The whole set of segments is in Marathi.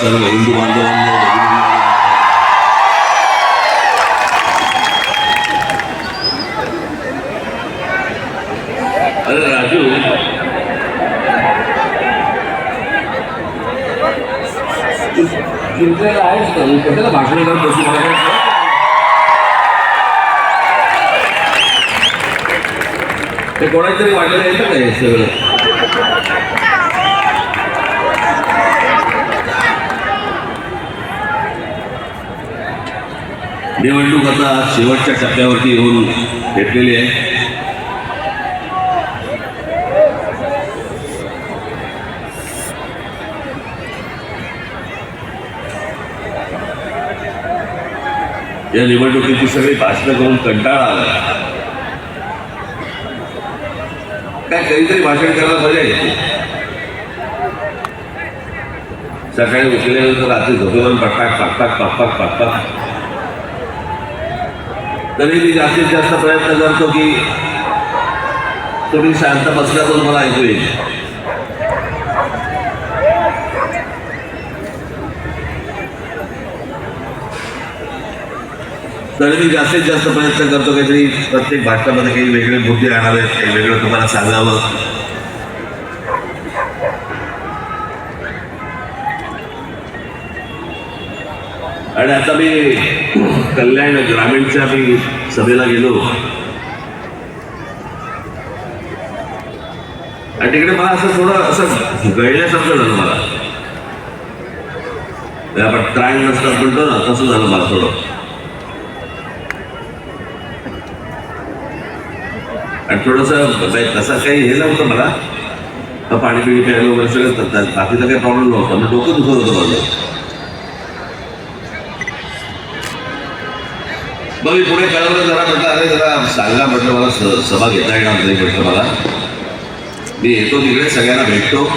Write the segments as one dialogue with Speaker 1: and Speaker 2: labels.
Speaker 1: सर्व हिंदू बांधवांना अरे राजू चिंतेला आहेस का मी कशाला भाषण करत बसू मला काय कळत नाही. ते कोणाला तरी वाटायला येतं का हे सगळं निवडणूक आता शेवटच्या टप्प्यावरती येऊन भेटलेली आहे. या निवडणुकीची सगळी भाषणं करून कंटाळा आला. काय काहीतरी भाषण करायला मजा येते. सकाळी उठल्यानंतर रात्री झोपेवर पटकाक पाकपाक पाकपाक पाकपाक तरी मी जास्तीत जास्त प्रयत्न करतो की तुम्ही शांत बसल्यातून तर मला ऐकू येईल. तरी मी जास्तीत जास्त प्रयत्न करतो काहीतरी प्रत्येक भाषणामध्ये काही वेगळे मुद्दे आणावेत काही वेगळं तुम्हाला सांगावं. आणि आता मी कल्याण ग्रामीणच्या मी सभेला गेलो. आणि तिकडे मला असं थोडं असं गळल्यासारखं झालं मला. आपण त्राण नसतात म्हणतो ना तसं झालं मला थोडं. आणि थोडस तसा काही हे नव्हतं मला. पाणी पिणी प्यायला वगैरे सगळं बाकीचा काही प्रॉब्लेम नव्हता. म्हणजे डोकं दुखत होतं माझं. मग मी पुढे कळवलं जरा म्हटलं अरे जरा सांगा म्हटलं मला स- सभा घेता येणार नाही म्हटलं मला. मी येतो तिकडे सगळ्यांना भेटतो.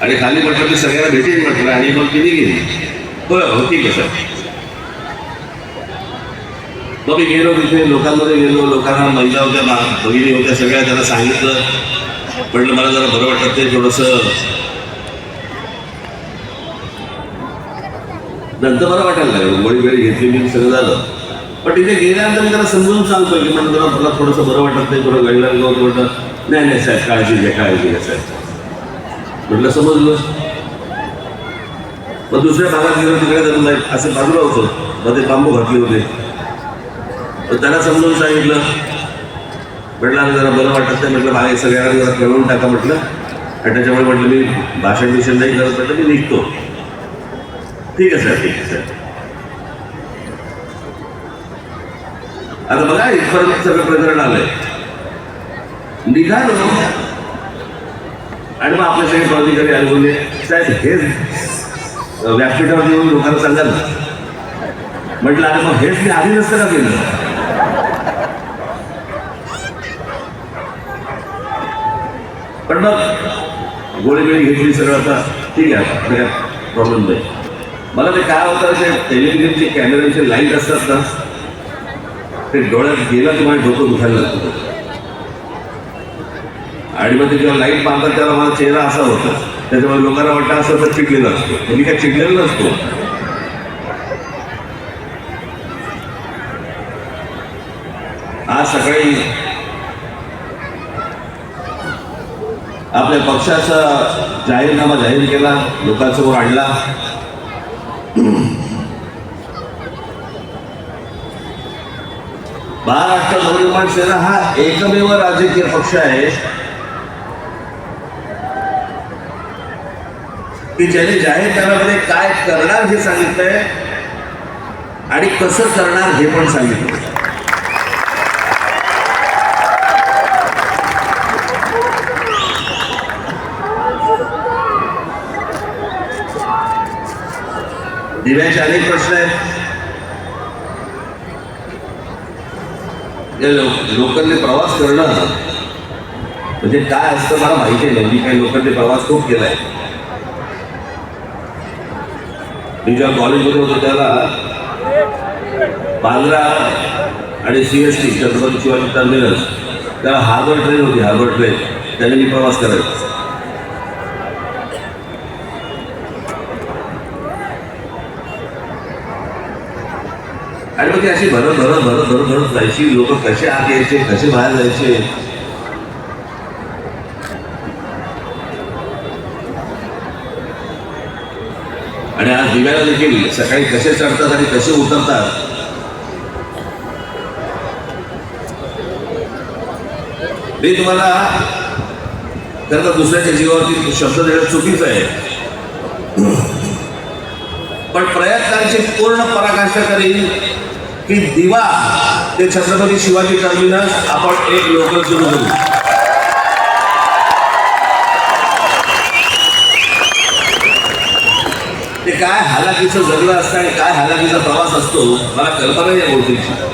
Speaker 1: आणि खाली म्हटलं मी सगळ्यांना भेटेन म्हटलं आणि मग तिने गेली. बरं हो ठीक आहे सर. मग मी गेलो तिथे लोकांमध्ये गेलो लोकांना महिला होत्या बहिणी भगिनी होत्या सगळ्या त्यांना सांगितलं. म्हटलं मला जरा बरं वाटत ते थोडंसं नंतर बरं वाटायला लागलं गोळी वेळी घेतली मी सगळं झालं. पण तिथे गेल्यानंतर मी त्याला समजून सांगतो की म्हणून जरा मला थोडंसं बरं वाटत नाही थोडं गळलं होतं म्हटलं नाही नाही साहेब काळजी घ्या काळजी घ्या साहेब. म्हटलं समजलं. मग दुसऱ्या भागात गेलो तिकडे त्याला असं बाजूला होतं. मग ते बांबू घातले होते. तर त्याला समजून सांगितलं. म्हटलं जरा बरं वाटत नाही. म्हटलं बाहेर सगळ्यांना जरा कळवून टाका म्हटलं. आणि त्याच्यामुळे म्हटलं मी भाषण बिषण नाही करत म्हटलं मी निघतो. ठीक आहे सर. ठीक आहे सर. आता बघा इथपर्यंत सगळं प्रकरण आलंय. निघालो. आणि मग आपले सगळे पदाधिकारी आले बोलले साहेब हेच व्यासपीठावर येऊन लोकांना सांगा ना? म्हटलं अरे मग हेच मी आधी नसतं का केलं. पण मग गोळी घेतली सगळं आता. ठीक आहे सगळ्यात प्रॉब्लेम नाही मला ते काय होतं ते टेलिव्हिजनचे कॅमेऱ्यांचे लाइट असतात ना ते डोळ्यात गेलं तुम्हाला डोकं दुखायला लागतं. आणि मग ते जेव्हा लाइट पाहतात तेव्हा माझा चेहरा असा होता. त्याच्यामुळे लोकांना वाटतं असं तर चिडलेलं असतो. मी काय चिडलेलं नसतो. आज सकाळी आपल्या पक्षाचा जाहीरनामा जाहीर केला लोकांसमोर आणला. महाराष्ट्र नवनिर्माण सेना हा एकमेव राजकीय पक्ष आहे. की ज्याने जाहीरनाम्यामध्ये काय करणार हे सांगितलंय आणि कसं करणार हे पण सांगितलं दिव्याचे अनेक प्रश्न आहेत. लोकलने प्रवास करणं म्हणजे काय असतं मला माहिती नाही मी काही लोकलने प्रवास खूप केलाय. मी जेव्हा कॉलेजमध्ये होतो त्याला बांद्रा आणि C S T Chhatrapati Shivaji terminus त्याला हार्बर ट्रेन होती हार्बर ट्रेन. त्याने मी प्रवास करायचा. आणि मग ती अशी भरत भरत भरत भरत भरत जायची. लोक कसे आत यायचे कसे बाहेर जायचे? आणि आज दिव्याला देखील सकाळी कसे चढतात आणि कसे उतरतात? मी तुम्हाला खरं तर दुसऱ्याच्या जीवावरती शब्द देणं चुकीचं आहे. पण प्रयत्नांची पूर्ण पराकाष्ठा करील की दिवा. ते छत्रपती शिवाजी टर्मिनस आपण एक लोकल सुरू करू ते काय हालाकीचं जगलं असतं आणि काय हालाकीचा प्रवास असतो मला कल्पना या गोष्टीची.